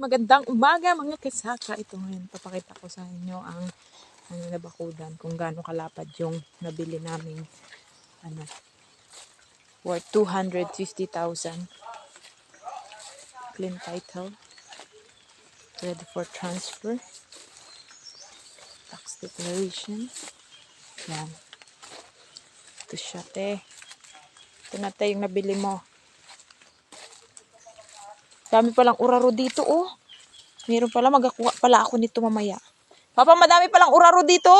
Magandang umaga mga kasaka. Ito ngayon, papakita ko sa inyo ang ano, nabakudan kung gaano kalapad yung nabili namin ano, worth 250,000. Clean title. Ready for transfer. Tax declaration. Yan. Ito siya, te. Ito na, te, nabili mo. Dami palang uraro dito, oh. Meron pala, magakuha pala ako nito mamaya. Papa, madami palang uraro dito.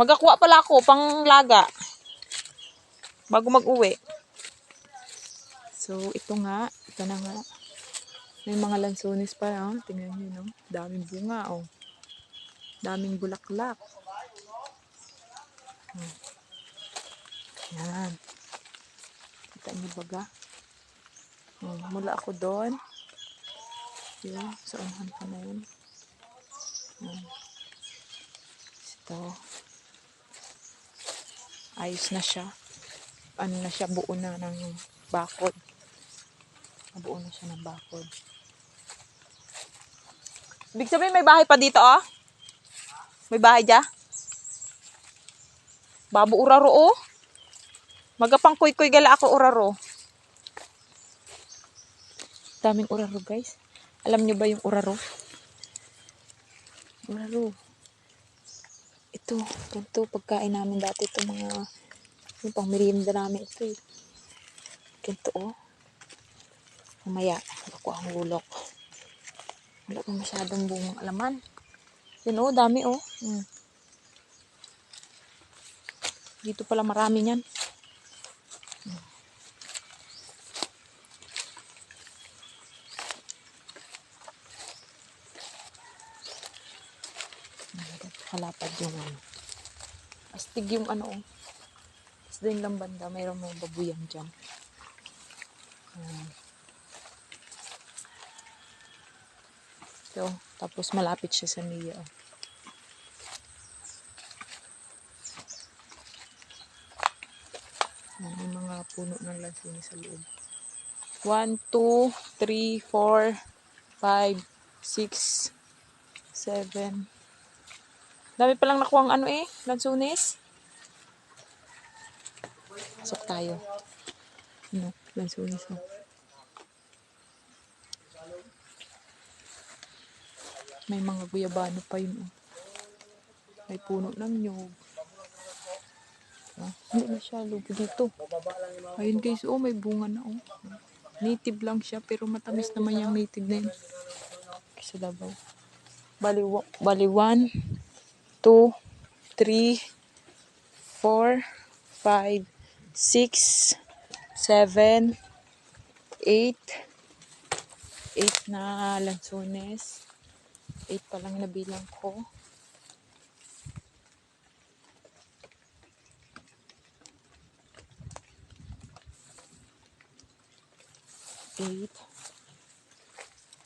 Magakuha pala ako, pang laga. Bago mag-uwi. So, ito nga. Ito na nga. May mga lansones pa, oh. Tingnan nyo, no? Daming bunga, oh. Daming bulaklak. Hmm. Yan. Kita niyo baga? Hmm, mula ako doon. Yun, sa unahan pa na yun. Hmm. Ito. Ayos na siya. Ano na siya, buo na ng bakod. Buo na siya ng bakod. Ibig sabihin may bahay pa dito, oh? May bahay dyan? Babo uraro, oh. Magapang kuy-kuy gala ako uraro. Daming uraro, guys. Alam nyo ba yung uraro? Uraro. Ito, ganito, pagkain namin dati ito mga, yung pang merienda namin ito eh. Ganito, oh. Mamaya, ako ang ulok. Wala pa masyadong bungang alaman. Yan, oh, dami, oh. Hmm. Dito pala marami niyan. Kalapad yung ano. Astig yung ano oh. Tapos din lang banda, mayroong mga babuyan dyan. So, tapos malapit siya sa Mia. Oh. Ayan, mga puno ng lansuni sa loob. 1, 2, 3, 4, 5, 6, 7, Dami palang nakuha ano eh, lansunis. Pasok tayo. Ano, lansunis mo. May mga guyabano pa yun. Oh. May puno ng nyog. Ah, hindi masyado dito. Ayun guys, oh may bunga na oh. Native lang siya pero matamis naman yung native na yun. Sa Davao. Bali, wa- bali one, 2, 3, 4, 5, 6, 7, 8, 8 na lansones. 8 pa lang nabilang ko. Eight.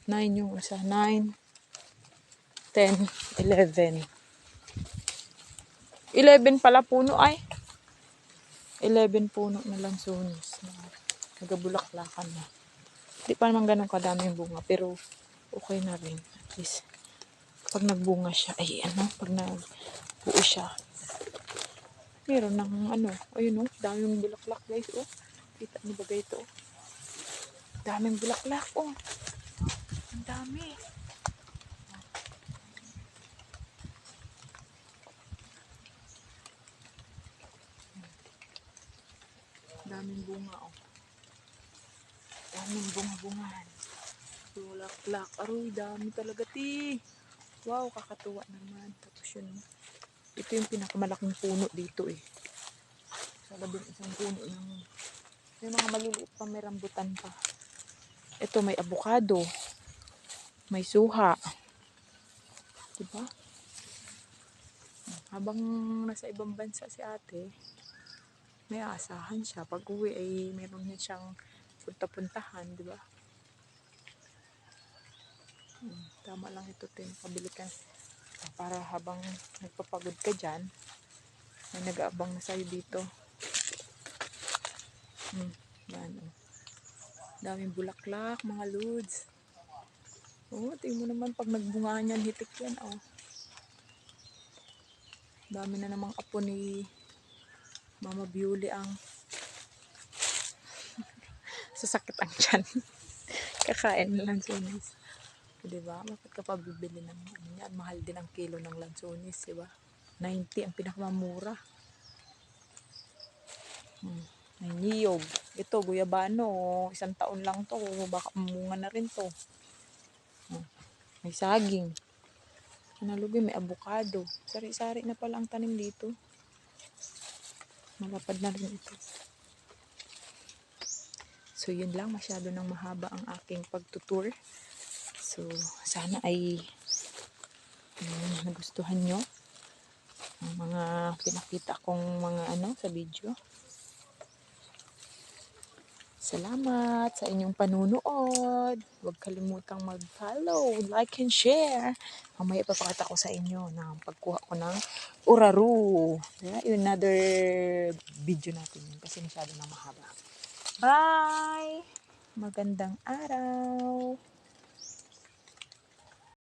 Nine yung isa. Nine. Ten. Eleven. 11 pala puno ay. 11 puno na lang sunis. Na nagabulaklakan na. Hindi pa naman ganun kadaming bunga. Pero okay na rin. At least pag nagbunga siya, ay ano, pag nagbuo siya. Meron ng ano, ayun oh, daming bulaklak guys oh. Kita niyo ba ito? oh? Daming bulaklak oh. Ang dami. Daming bunga, oh. Daming bunga-bungan. Bulaklak. Aroy, dami talaga, ti. Wow, kakatuwa naman. Tapos yun, ito yung pinakamalaking puno dito, eh. Sa labing isang puno ng... Yung mga maliliit pa, may rambutan pa. Ito, may abukado. May suha. Diba? Habang nasa ibang bansa si ate, may asahan siya. Pag uwi ay meron na siyang punta-puntahan, di ba? Hmm, tama lang ito tin pabili ka para habang nagpapagod ka dyan may nag-aabang na sa'yo dito hmm, yan oh. daming bulaklak mga lods Oo, tingin mo naman pag nagbunga niyan, hitik yan, oh. Dami na namang apo ni Mama Bewley ang sasakit ang tiyan. Kakain ng lansones. Di ba? Bakit ka pa bibili ng ano yan? Mahal din ang kilo ng lansones, di ba? 90 ang pinakamamura. Hmm. May niyog. Ito, guyabano. Isang taon lang to. Baka umunga na rin to. Hmm. May saging. Analugay, may avocado. Sari-sari na pala ang tanim dito. Malapad na rin ito. So, yun lang. Masyado nang mahaba ang aking pagtutour. So, sana ay um, nagustuhan nyo ang mga pinakita kong mga ano sa video. Salamat sa inyong panunood. Huwag kalimutang mag-follow, like, and share. Mamaya papakita ko sa inyo ng pagkuha ko ng uraru. Yeah, another video natin yun kasi masyado na mahaba. Bye! Magandang araw!